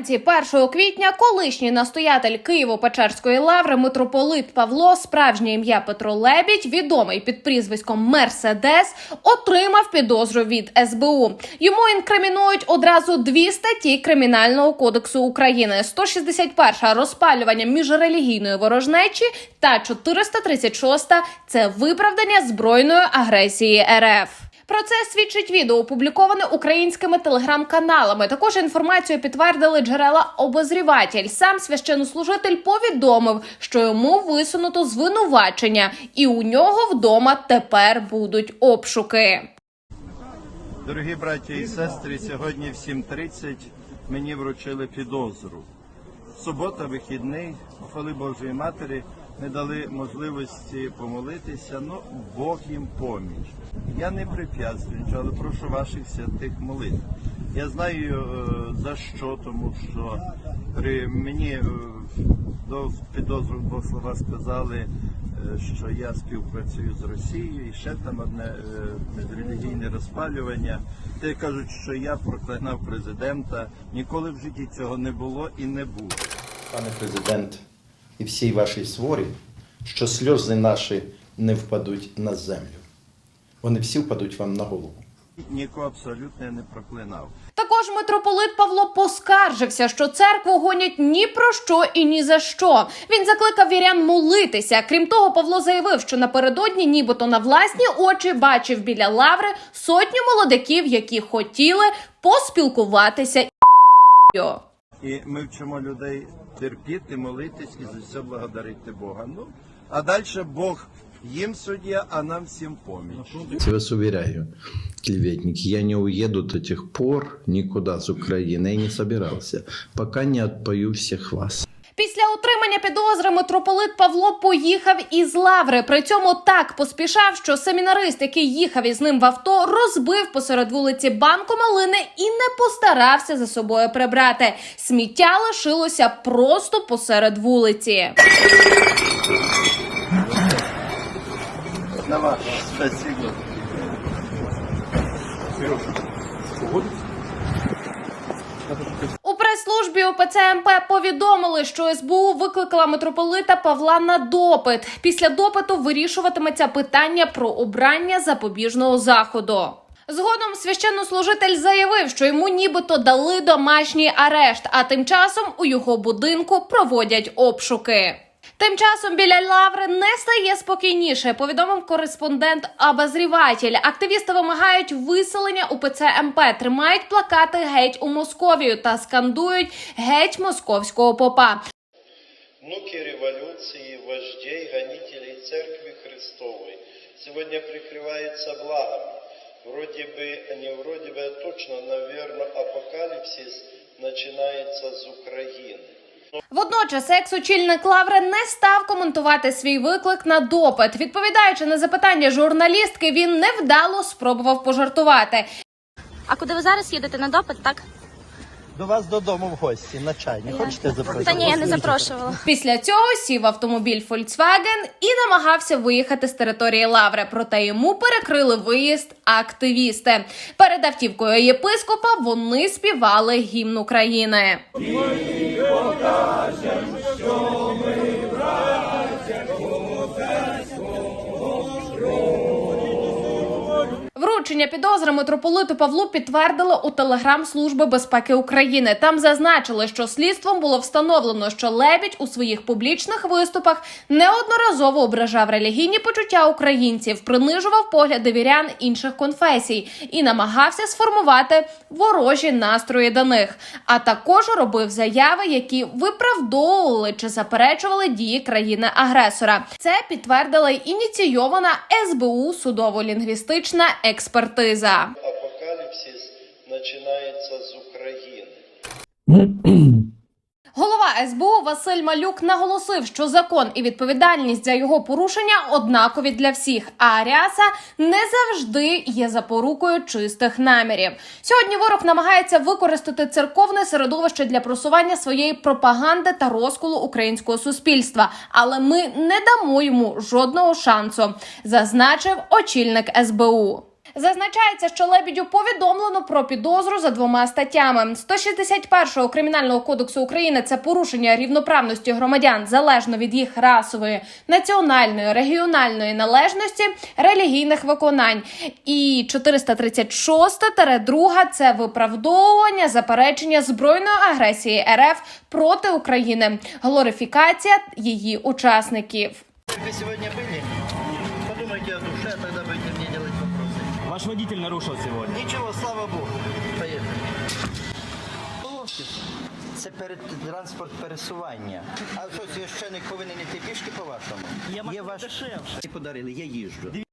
Вранці 1 квітня колишній настоятель Києво-Печерської лаври митрополит Павло, справжнє ім'я Петро Лебідь, відомий під прізвиськом Мерседес, отримав підозру від СБУ. Йому інкримінують одразу дві статті Кримінального кодексу України: 161 – розпалювання міжрелігійної ворожнечі та 436 – це виправдання збройної агресії РФ. Про це свідчить відео, опубліковане українськими телеграм-каналами. Також інформацію підтвердили джерела обозріватель. Сам священнослужитель повідомив, що йому висунуто звинувачення, і у нього вдома тепер будуть обшуки. Дорогі браті і сестри, сьогодні в 7.30 мені вручили підозру. Субота, вихідний, хвали Божої Матері, не дали можливості помолитися, ну Бог їм поміч. Я не прип'ятствую, але прошу ваших святих молитв. Я знаю е, за що, тому що при мені е, до підозру двох слова сказали, е, що я співпрацюю з Росією і ще там одне релігійне розпалювання. Те кажуть, що я проклинав президента. Ніколи в житті цього не було і не буде. Пане президент, і всій вашій сворі, що сльози наші не впадуть на землю. Вони всі впадуть вам на голову. Нікого абсолютно не проклинав. Також митрополит Павло поскаржився, що церкву гонять ні про що і ні за що. Він закликав вірян молитися. Крім того, Павло заявив, що напередодні, нібито на власні очі, бачив біля лаври сотню молодиків, які хотіли поспілкуватися. І ми вчимо людей терпіти, молитись і за все благодарити Бога. Ну а далі Бог їм суддя, а нам всім поміч. Я вас уверяю, клеветники, я не уеду до тех пор никуда с Украины. Я не собирался, пока не отпою всех вас. Після отримання підозри митрополит Павло поїхав із лаври. При цьому так поспішав, що семінарист, який їхав із ним в авто, розбив посеред вулиці банку малини і не постарався за собою прибрати. Сміття лишилося просто посеред вулиці. На вас. Спасибо. УПЦ МП повідомили, що СБУ викликала митрополита Павла на допит. Після допиту вирішуватиметься питання про обрання запобіжного заходу. Згодом священнослужитель заявив, що йому нібито дали домашній арешт, а тим часом у його будинку проводять обшуки. Тим часом біля лаври не стає спокійніше. Повідомив кореспондент Абазріватель. Активісти вимагають виселення УПЦ МП, тримають плакати геть у Московію та скандують геть московського попа. внуки революции, вождей, гонителей Церкви Христовой, сегодня прикрываются благами. Вроде бы, не вроде бы, а точно, наверное, апокалипсис начинается с Украины. Водночас екс-очільник Лаври не став коментувати свій виклик на допит. Відповідаючи на запитання журналістки, він невдало спробував пожартувати. А куди ви зараз їдете на допит, так? До вас додому в гості на чай. Не хочете запросити? Та ні, я не запрошувала. Після цього сів автомобіль Volkswagen і намагався виїхати з території Лаври. Проте йому перекрили виїзд активісти. Перед автівкою єпископа вони співали гімн України покажем, що. Вручення підозри митрополиту Павлу підтвердили у телеграм Служби безпеки України. Там зазначили, що слідством було встановлено, що Лебідь у своїх публічних виступах неодноразово ображав релігійні почуття українців, принижував погляди вірян інших конфесій і намагався сформувати ворожі настрої до них. А також робив заяви, які виправдовували чи заперечували дії країни-агресора. Це підтвердила ініційована СБУ судово-лінгвістична експертиза. Апокалипсис начинается с Украины. Голова СБУ Василь Малюк наголосив, що закон і відповідальність за його порушення однакові для всіх. А ряса не завжди є запорукою чистих намірів. Сьогодні ворог намагається використати церковне середовище для просування своєї пропаганди та розколу українського суспільства, але ми не дамо йому жодного шансу, зазначив очільник СБУ. Зазначається, що лебідю повідомлено про підозру за двома статтями: 161 кримінального кодексу України це порушення рівноправності громадян залежно від їх расової, національної, регіональної належності, релігійних виконань. І 436-2 – це виправдовування заперечення збройної агресії РФ проти України, глорифікація її учасників. Вы сегодня были? Ваш водитель нарушил сегодня. Ничего, слава Богу. Поехали. Це перед транспорт пересування. А що священик повинен іти пішки по-вашому? Я Є ваш... дешевше. Подарили, я їжджу.